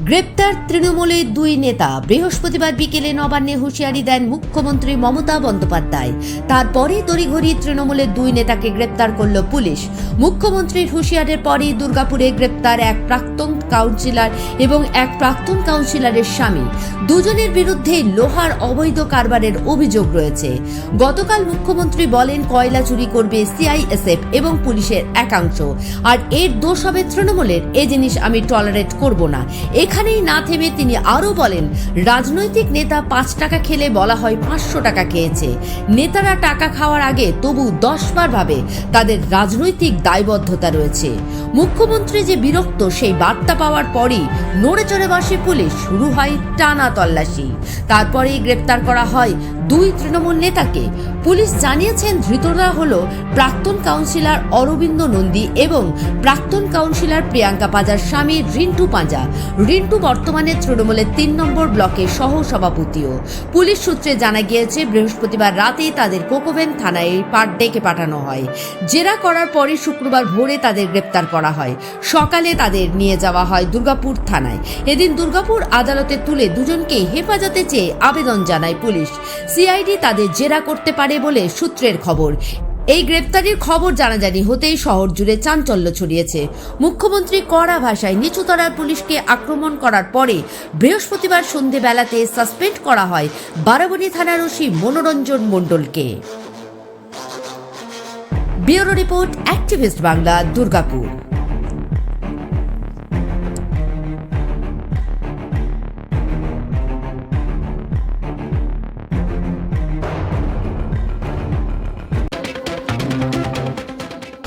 গ্রেপ্তার তৃণমূলের দুই নেতা। বৃহস্পতিবার বিকেলে নবান্নে হুঁশিয়ারি দেন মুখ্যমন্ত্রী মমতা বন্দ্যোপাধ্যায়। তারপরে তড়িঘড়ি তৃণমূলের দুই নেতাকে গ্রেপ্তার করল পুলিশ। মুখ্যমন্ত্রীর হুঁশিয়ারের পরেই দুর্গাপুরে গ্রেপ্তার এক প্রাক্তন কাউন্সিলর এবং এক প্রাক্তন কাউন্সিলরের স্বামী। দুজনের বিরুদ্ধে লোহার অবৈধ কারবারের অভিযোগ রয়েছে। গতকাল মুখ্যমন্ত্রী বলেন, কয়লা চুরি করবে সিআইএসএফ এবং পুলিশের একাংশ। আর এর দোষ হবে তৃণমূলের। এ জিনিস আমি টলারেট করব না। এখানেই না থেমে তিনি আরও বলেন, রাজনৈতিক নেতা পাঁচ টাকা খেলে বলা হয় পাঁচশো টাকা খেয়েছে। নেতারা টাকা খাওয়ার আগে তবু দশবার ভাবে তাদের রাজনৈতিক দায়বদ্ধতা রয়েছে। মুখ্যমন্ত্রী যে বিরক্ত, সেই বার্তা পাওয়ার পরই নড়ে চড়ে বসে পুলিশ, শুরু হয় টানা তল্লাশি। তারপরেই গ্রেপ্তার করা হয় দুই তৃণমূল নেতাকে পুলিশ জানিয়েছেন ধৃতরা হল প্রাক্তন কাউন্সিলর অরবিন্দ নন্দী এবং প্রাক্তন কাউন্সিলর প্রিয়াঙ্কা পাজার স্বামী রিন্টু পাঁজা। রিন্টু বর্তমানে তৃণমূলের তিন নম্বর ব্লকের সহ সভাপতিও পুলিশ সূত্রে জানা গিয়েছে, বৃহস্পতিবার রাতেই তাদের কোকোভেন থানায় পাট ডেকে পাঠানো হয়। জেরা করার পরে শুক্রবার ভোরে তাদের গ্রেপ্তার করা হয়। সকালে তাদের নিয়ে যাওয়া হয় দুর্গাপুর থানায়। এদিন দুর্গাপুর আদালতে তুলে দুজনকে হেফাজতে চেয়ে আবেদন জানায় পুলিশ। সিআইডি তাদের জেরা করতে পারে বলে সূত্রের খবর। এই গ্রেপ্তারির খবর জানাজানি হতেই শহর জুড়ে চাঞ্চল্য ছড়িয়েছে। মুখ্যমন্ত্রী কড়া ভাষায় নিচুতলার পুলিশকে আক্রমণ করার পরে বৃহস্পতিবার সন্ধেবেলাতে সাসপেন্ড করা হয় বারাবণী থানার ওসি মনোরঞ্জন মণ্ডলকে। Bureau report activist Bangla, Durgapur.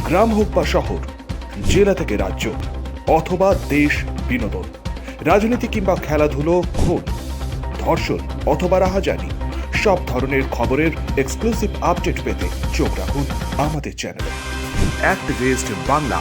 গ্রাম হোক বা শহর, জেলা থেকে রাজ্য অথবা দেশ, বিনোদন, রাজনীতি কিংবা খেলাধুলো, খুন, ধর্ষণ অথবা রাহাজানি, সব ধরনের খবরের এক্সক্লুসিভ আপডেট পেতে চোখ রাখুন আমাদের চ্যানেলে অ্যাক্টিভিস্ট বাংলা।